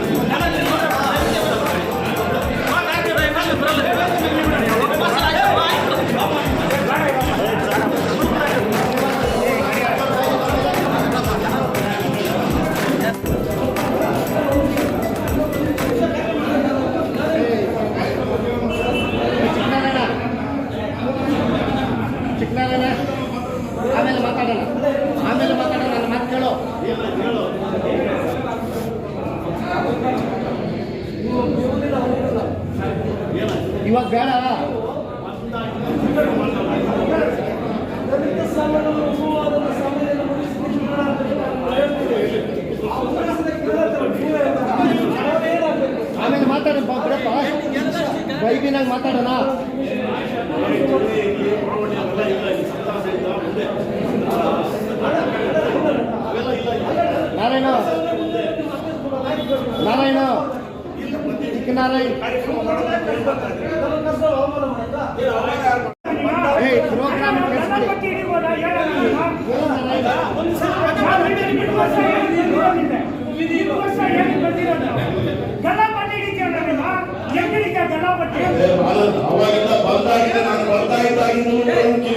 나가자. ಇವಾಗ ಬೇಡ. ಆಮೇಲೆ ಮಾತಾಡೋಣ ಬಾ, ಬಿಡಪ್ಪ. ಬೈಬಿನಾಗ ಮಾತಾಡೋಣ. ನಾರಾಯಣ. ನಾರಾಯಣ. ಚಿಕ್ಕನಾರಾಯಣ ಏಯ್ ಪ್ರೋಗ್ರಾಮ್ ಅವಾಗಿಂದ ಬಂದಾಗಿದೆ ನಾನು ಗಲಾಪಟ್ಟಿ ಅವಾಗಿಂದ ಕೂಡ ನಾನು ಕಿರಿಕಿರಿ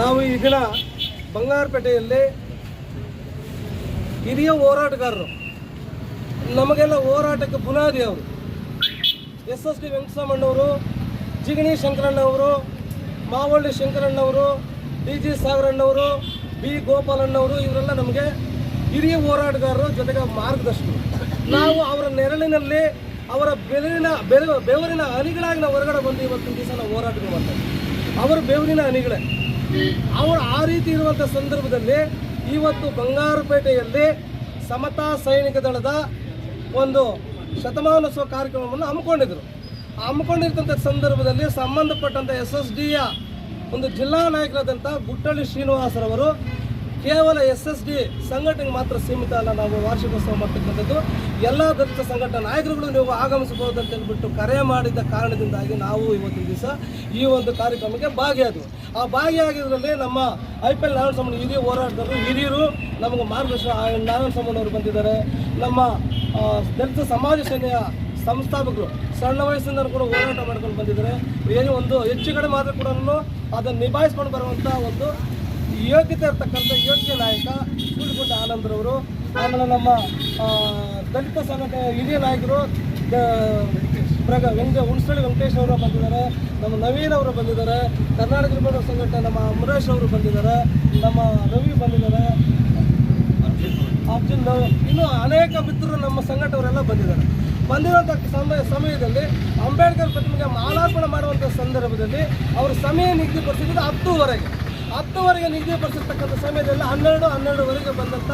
ನಾವು ಈಗಿನ ಬಂಗಾರಪೇಟೆಯಲ್ಲಿ ಹಿರಿಯ ಹೋರಾಟಗಾರರು, ನಮಗೆಲ್ಲ ಹೋರಾಟಕ್ಕೆ ಬುನಾದಿ ಅವರು, ಎಸ್ ಎಸ್ ಡಿ ವೆಂಕಟರಾಮಣ್ಣವರು ಜಿಗಣಿ ಶಂಕರಣ್ಣವರು, ಮಾವಳ್ಳಿ ಶಂಕರಣ್ಣವರು, ಡಿ ಜಿ ಸಾಗರಣ್ಣವರು, ಬಿ ಗೋಪಾಲಣ್ಣವರು, ಇವರೆಲ್ಲ ನಮಗೆ ಹಿರಿಯ ಹೋರಾಟಗಾರರು ಜೊತೆಗೆ ಮಾರ್ಗದರ್ಶಕರು ನಾವು ಅವರ ನೆರಳಿನಲ್ಲಿ ಅವರ ಬೆವರಿನ ಬೆರ ಬೆವರಿನ ಹನಿಗಳಾಗಿ ನಾವು ಹೊರಗಡೆ ಬಂದು ಇವತ್ತಿನ ದಿವಸ ನಾವು ಹೋರಾಟ ಮಾಡ್ತೇವೆ ಅವರ ಬೆವರಿನ ಹನಿಗಳೇ. ಅವರು ಆ ರೀತಿ ಇರುವಂಥ ಸಂದರ್ಭದಲ್ಲಿ ಇವತ್ತು ಬಂಗಾರಪೇಟೆಯಲ್ಲಿ ಸಮತಾ ಸೈನಿಕ ದಳದ ಒಂದು ಶತಮಾನೋತ್ಸವ ಕಾರ್ಯಕ್ರಮವನ್ನು ಹಮ್ಮಿಕೊಂಡಿದ್ರು ಹಮ್ಮಿಕೊಂಡಿರ್ತಂಥ ಸಂದರ್ಭದಲ್ಲಿ ಸಂಬಂಧಪಟ್ಟಂಥ ಎಸ್ ಎಸ್ ಡಿಯ ಒಂದು ಜಿಲ್ಲಾ ನಾಯಕರಾದಂಥ ಗುಟ್ಟಳ್ಳಿ ಶ್ರೀನಿವಾಸರವರು ಕೇವಲ ಎಸ್ ಎಸ್ ಡಿ ಸಂಘಟನೆಗೆ ಮಾತ್ರ ಸೀಮಿತ ಅಲ್ಲ, ನಾವು ವಾರ್ಷಿಕೋತ್ಸವ ಮಾಡ್ತಕ್ಕಂಥದ್ದು. ಎಲ್ಲ ದಲಿತ ಸಂಘಟನಾ ನಾಯಕರುಗಳು ನೀವು ಆಗಮಿಸಬಹುದು ಅಂತ ಹೇಳ್ಬಿಟ್ಟು ಕರೆ ಮಾಡಿದ ಕಾರಣದಿಂದಾಗಿ ನಾವು ಇವತ್ತಿನ ದಿವಸ ಈ ಒಂದು ಕಾರ್ಯಕ್ರಮಕ್ಕೆ ಭಾಗಿಯಾದವು. ಆ ಭಾಗಿಯಾಗಿದ್ದರಲ್ಲಿ ನಮ್ಮ I P L Narayana Swamy ಹಿರಿಯ ಹೋರಾಟಗಾರರು, ಹಿರಿಯರು ನಮಗೆ ಮಾರ್ಗದರ್ಶನ, ಆ ನಾರಾಯಣ ಸ್ವಾಮಿ ಬಂದಿದ್ದಾರೆ. ನಮ್ಮ ದಲಿತ ಸಮಾಜ ಸೇನೆಯ ಸಂಸ್ಥಾಪಕರು, ಸಣ್ಣ ವಯಸ್ಸಿಂದ ಕೂಡ ಹೋರಾಟ ಮಾಡ್ಕೊಂಡು ಬಂದಿದ್ದಾರೆ. ಏನು ಒಂದು ಹೆಚ್ಚು ಕಡೆ ಮಾತ್ರ ಕೂಡ ಅದನ್ನು ನಿಭಾಯಿಸ್ಕೊಂಡು ಬರುವಂಥ ಒಂದು ಯೋಗ್ಯತೆ ಇರ್ತಕ್ಕಂಥ ಯೋಗ್ಯ ನಾಯಕ ಸೂಳಿಗುಂಡ ಆನಂದ್ರವರು, ಆಮೇಲೆ ನಮ್ಮ ದಲಿತ ಸಂಘಟನೆ ಹಿರಿಯ ನಾಯಕರು ಪ್ರಗ, ವೆಂಕ, ಹುಣಸಳ್ಳಿ ವೆಂಕಟೇಶ್ ಅವರು ಬಂದಿದ್ದಾರೆ, ನಮ್ಮ ನವೀನ್ ಅವರು ಬಂದಿದ್ದಾರೆ, ಕರ್ನಾಟಕ ನಿರ್ಮಾಣ ಸಂಘಟನೆ ನಮ್ಮ ಅಮರೇಶ್ ಅವರು ಬಂದಿದ್ದಾರೆ, ನಮ್ಮ ರವಿ ಬಂದಿದ್ದಾರೆ, ಅರ್ಜುನ್ ಇನ್ನೂ ಅನೇಕ ಮಿತ್ರರು ನಮ್ಮ ಸಂಘಟವರೆಲ್ಲ ಬಂದಿದ್ದಾರೆ. ಬಂದಿರುವಂಥ ಸಮಯ, ಸಮಯದಲ್ಲಿ ಅಂಬೇಡ್ಕರ್ ಪ್ರತಿಮೆಗೆ ಮಾಲಾರ್ಪಣೆ ಮಾಡುವಂಥ ಸಂದರ್ಭದಲ್ಲಿ ಅವರು ಸಮಯ ನಿಗದಿಪಡಿಸಿದ್ದು ಹತ್ತುವರೆಗೆ. ಹತ್ತುವರೆಗೆ ನಿಗದಿಪಡಿಸಿರ್ತಕ್ಕಂಥ ಸಮಯದಲ್ಲಿ ಹನ್ನೆರಡು, ಹನ್ನೆರಡುವರೆಗೆ ಬಂದಂಥ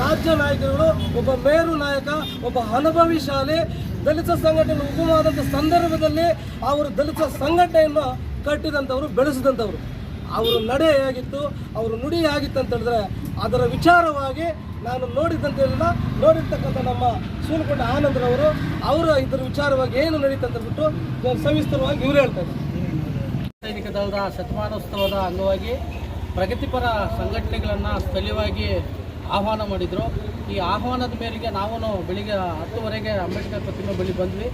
ರಾಜ್ಯ ನಾಯಕರುಗಳು, ಒಬ್ಬ ಮೇರು ನಾಯಕ, ಒಬ್ಬ ಅನುಭವಿ ಶಾಲೆ, ದಲಿತ ಸಂಘಟನೆ ಉಗಮವಾದಂಥ ಸಂದರ್ಭದಲ್ಲಿ ಅವರು ದಲಿತ ಸಂಘಟನೆಯನ್ನು ಕಟ್ಟಿದಂಥವರು, ಬೆಳೆಸಿದಂಥವ್ರು. ಅವರು ನಡೆ ಹೇಗಿತ್ತು ಅವರು ನುಡಿ ಹೇಗಿತ್ತು ಅಂತ ಹೇಳಿದ್ರೆ ಅದರ ವಿಚಾರವಾಗಿ ನಾನು ನೋಡಿದ್ದಂತೆಲ್ಲ ನೋಡಿರ್ತಕ್ಕಂಥ ನಮ್ಮ ಸೂಲಕೊಂಡ ಆನಂದ್ರವರು, ಅವರು ಇದರ ವಿಚಾರವಾಗಿ ಏನು ನಡೀತಂತ ಬಿಟ್ಟು ಸವಿಸ್ತರವಾಗಿ ಇವರು ಹೇಳ್ತಾ ಇದ್ದಾರೆ. ಸೈನಿಕ ದಳದ ಶತಮಾನೋತ್ಸವದ ಅಂಗವಾಗಿ ಪ್ರಗತಿಪರ ಸಂಘಟನೆಗಳನ್ನು ಸ್ಥಳೀಯವಾಗಿ ಆಹ್ವಾನ ಮಾಡಿದರು. ಈ ಆಹ್ವಾನದ ಮೇರೆಗೆ ನಾವು ಬೆಳಿಗ್ಗೆ ಹತ್ತುವರೆಗೆ ಅಂಬೇಡ್ಕರ್ ಪ್ರತಿಮೆ ಬಳಿ ಬಂದ್ವಿ.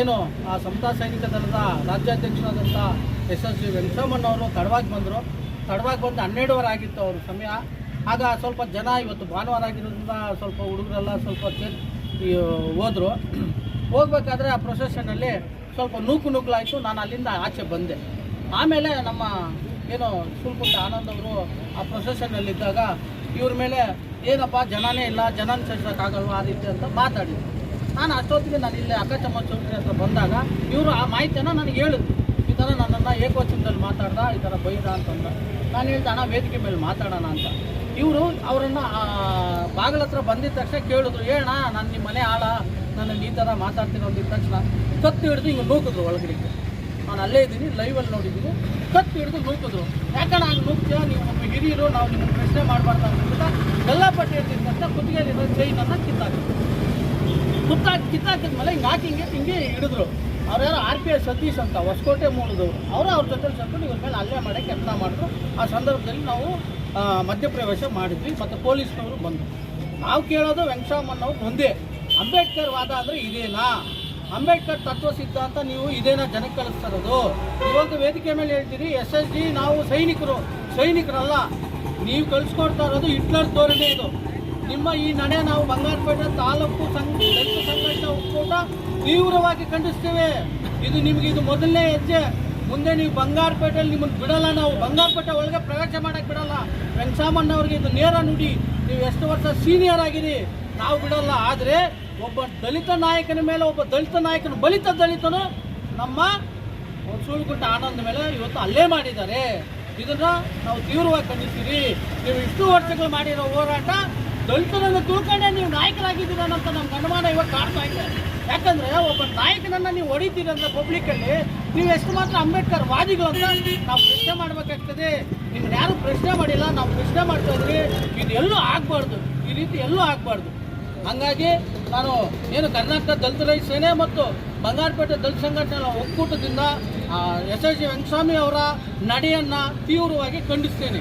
ಏನು, ಆ ಸಮತಾ ಸೈನಿಕ ದಳದ ರಾಜ್ಯಾಧ್ಯಕ್ಷರಾದಂಥ ಎಸ್ ಎಸ್ ಡಿ ವೆಂಕಟರಮಣ್ಣವರು ತಡವಾಗಿ ಬಂದರು. ತಡವಾಗಿ ಬಂದು ಹನ್ನೆರಡುವರೆ ಆಗಿತ್ತು ಅವ್ರ ಸಮಯ. ಆಗ ಸ್ವಲ್ಪ ಜನ ಇವತ್ತು ಭಾನುವಾರ ಆಗಿರೋದ್ರಿಂದ ಸ್ವಲ್ಪ ಹುಡುಗರೆಲ್ಲ ಸ್ವಲ್ಪ ಹೋದ್ರು. ಹೋಗ್ಬೇಕಾದ್ರೆ ಆ ಪ್ರೊಸೆಷನಲ್ಲಿ ಸ್ವಲ್ಪ ನೂಕು ನುಗ್ಲಾಯಿತು ನಾನು ಅಲ್ಲಿಂದ ಆಚೆ ಬಂದೆ. ಆಮೇಲೆ ನಮ್ಮ ಏನು ಸುಲ್ಕುಂಟ ಆನಂದ್ ಅವರು ಆ ಪ್ರೊಸೆಷನ್ನಲ್ಲಿದ್ದಾಗ ಇವ್ರ ಮೇಲೆ ಏನಪ್ಪ, ಜನನೇ ಇಲ್ಲ ಜನನ ಸೇರ್ಸೋಕ್ಕಾಗಲ್ವ ಆ ರೀತಿ ಅಂತ ಮಾತಾಡಿದ್ರು. ನಾನು ಅಷ್ಟೊತ್ತಿಗೆ ನಾನು ಇಲ್ಲಿ ಅಕ್ಕಚಮ್ಮ ಚೌಟ್ರಿ ಹತ್ರ ಬಂದಾಗ ಇವರು ಆ ಮಾಹಿತಿಯನ್ನು ನನಗೆ ಹೇಳಿದ್ರು. ಈ ಥರ ನನ್ನನ್ನು ಏಕವಚನದಲ್ಲಿ ಮಾತಾಡ್ದ, ಈ ಥರ ಬೈದ ಅಂತಂದ. ನಾನು ಹೇಳ್ದೆ, ಅಣ್ಣ, ವೇದಿಕೆ ಮೇಲೆ ಮಾತಾಡೋಣ ಅಂತ. ಇವರು ಅವರನ್ನು ಬಾಗಿಲ ಹತ್ರ ಬಂದಿದ್ದ ತಕ್ಷಣ ಕೇಳಿದ್ರು ಏಣ ನಾನು ನಿಮ್ಮ ಮನೆ ಆಳ. ನನ್ನನ್ನು ಈ ಥರ ಮಾತಾಡ್ತೀನಿ ಅಂದಿದ್ದ ತಕ್ಷಣ ಕತ್ತು ಹಿಡಿದು ಹಿಂಗೆ ನೂಕಿದ್ರು ಒಳಗಡೆ ನಾನು ಅಲ್ಲೇ ಇದ್ದೀನಿ ಲೈವಲ್ಲಿ ನೋಡಿದ್ದೀನಿ. ಕತ್ತು ಹಿಡಿದು ನೂಕಿದ್ರು. ಯಾಕಂದ್ರೆ ಹಂಗೆ ನೂಕ್ತೀಯ? ನೀವು ಒಬ್ಬ ಹಿರಿಯರು, ನಾವು ನಿಮಗೆ ಪ್ರಶ್ನೆ ಮಾಡಬಾರ್ದು ಅಂತ ಗಲ್ಲಾಪಟ್ಟಿ ಹಿಡಿದಿದ ತಕ್ಷಣ ಕುತ್ತಿಗೆಯಲ್ಲಿರೋ ಚೈನನ್ನು ಕಿತ್ತಾಕಿದ್ರು ಕುತ್ತಾಕಿ ಕಿತ್ತಾಕಿದ್ಮೇಲೆ ಹಿಂಗೆ ಹಾಕಿ ಹಿಂಗೆ ಹಿಂಗೆ ಹಿಡಿದ್ರು. ಅವ್ರು ಯಾರು ಆರ್ ಪಿ ಐ ಸತೀಶ್ ಅಂತ, ಹೊಸಕೋಟೆ ಮೂಲದವರು. ಅವರು ಅವ್ರ ಜೊತೆ ಸೇರ್ಕೊಂಡು ಇವ್ರ ಮೇಲೆ ಅಲ್ಲೇ ಮಾಡೋಕ್ಕೆ ಯತ್ನ ಮಾಡಿದ್ರು. ಆ ಸಂದರ್ಭದಲ್ಲಿ ನಾವು ಮಧ್ಯಪ್ರವೇಶ ಮಾಡಿದ್ವಿ ಮತ್ತು ಪೊಲೀಸ್ನವರು ಬಂದರು. ನಾವು ಕೇಳೋದು ವೆಂಕಟರಾಮಣ್ಣವ್ರು ಒಂದೇ. ಅಂಬೇಡ್ಕರ್ ವಾದ ಅಂದರೆ ಇದೇನಾ? ಅಂಬೇಡ್ಕರ್ ತತ್ವ ಸಿದ್ಧಾಂತ ನೀವು ಇದೇನ ಜನಕ್ಕೆ ಕಳಿಸ್ತಾ ಇರೋದು ಇವತ್ತು ವೇದಿಕೆ ಮೇಲೆ ಹೇಳ್ತೀರಿ ಎಸ್ ಎಸ್ ಜಿ ನಾವು ಸೈನಿಕರು, ಸೈನಿಕರಲ್ಲ, ನೀವು ಕಳಿಸ್ಕೊಡ್ತಾ ಇರೋದು ಹಿಟ್ಲರ್ ಧೋರಣೆ ಇದು. ನಿಮ್ಮ ಈ ನಡೆ ನಾವು ಬಂಗಾರಪೇಟೆ ತಾಲೂಕು ಸಂಘ, ದಲಿತ ಸಂಘಟನೆ ಒಕ್ಕೂಟ ತೀವ್ರವಾಗಿ ಖಂಡಿಸ್ತೇವೆ. ಇದು ನಿಮಗೆ ಇದು ಮೊದಲನೇ ಹೆಜ್ಜೆ. ಮುಂದೆ ನೀವು ಬಂಗಾರಪೇಟೆಯಲ್ಲಿ ನಿಮ್ಮನ್ನು ಬಿಡಲ್ಲ ನಾವು. ಬಂಗಾರಪೇಟೆ ಒಳಗೆ ಪ್ರವೇಶ ಮಾಡಕ್ಕೆ ಬಿಡಲ್ಲ. ವೆಂಕಸಾಮಣ್ಣವ್ರಿಗೆ ಇದು ನೇರ ನುಡಿ. ನೀವು ಎಷ್ಟು ವರ್ಷ ಸೀನಿಯರ್ ಆಗಿರಿ. ನಾವು ಬಿಡಲ್ಲ. ಆದರೆ ಒಬ್ಬ ದಲಿತ ನಾಯಕನ ಮೇಲೆ, ಒಬ್ಬ ದಲಿತ ನಾಯಕನ ಬಲಿತ ದಲಿತನು ನಮ್ಮ ಸುಳ್ಗುಟ್ಟ ಆನಂದ ಮೇಲೆ ಇವತ್ತು ಅಲ್ಲೇ ಮಾಡಿದ್ದಾರೆ. ಇದನ್ನ ನಾವು ತೀವ್ರವಾಗಿ ಖಂಡಿಸ್ತೀವಿ. ನೀವು ಇಷ್ಟು ವರ್ಷಗಳು ಮಾಡಿರೋ ಹೋರಾಟ ದಲಿತರನ್ನು ತಿಳ್ಕೊಂಡೆ ನೀವು ನಾಯಕರಾಗಿದ್ದೀರ ಅಂತ ನಮ್ಮ ಅನುಮಾನ ಇವಾಗ ಕಾಡ್ತಾ ಇದೆ. ಯಾಕಂದ್ರೆ ಒಬ್ಬ ನಾಯಕನನ್ನ ನೀವು ಹೊಡಿತೀರಂದ್ರೆ ಅಂದ್ರೆ ಪಬ್ಲಿಕ್ಕಲ್ಲಿ ನೀವು ಎಷ್ಟು ಮಾತ್ರ ಅಂಬೇಡ್ಕರ್ ವಾದಿಗಳು ಅಂತ ನಾವು ಪ್ರಶ್ನೆ ಮಾಡಬೇಕಾಗ್ತದೆ. ನಿಮ್ಗೆ ಯಾರು ಪ್ರಶ್ನೆ ಮಾಡಿಲ್ಲ, ನಾವು ಪ್ರಶ್ನೆ ಮಾಡ್ತಾ ಇದ್ರಿ ಇದು ಎಲ್ಲೂ ಆಗಬಾರ್ದು. ಈ ರೀತಿ ಎಲ್ಲೂ ಆಗಬಾರ್ದು. ಹಂಗಾಗಿ ನಾನು ಏನು ಕರ್ನಾಟಕ ದಲಿತ ರೈತ ಸೇನೆ ಮತ್ತು ಬಂಗಾರಪೇಟೆ ದಲಿತ ಸಂಘಟನೆ ಒಕ್ಕೂಟದಿಂದ ಎಸ್ ಎಸ್ ಜಿ ವೆಂಕಸ್ವಾಮಿ ಅವರ ನಡೆಯನ್ನು ತೀವ್ರವಾಗಿ ಖಂಡಿಸ್ತೇನೆ.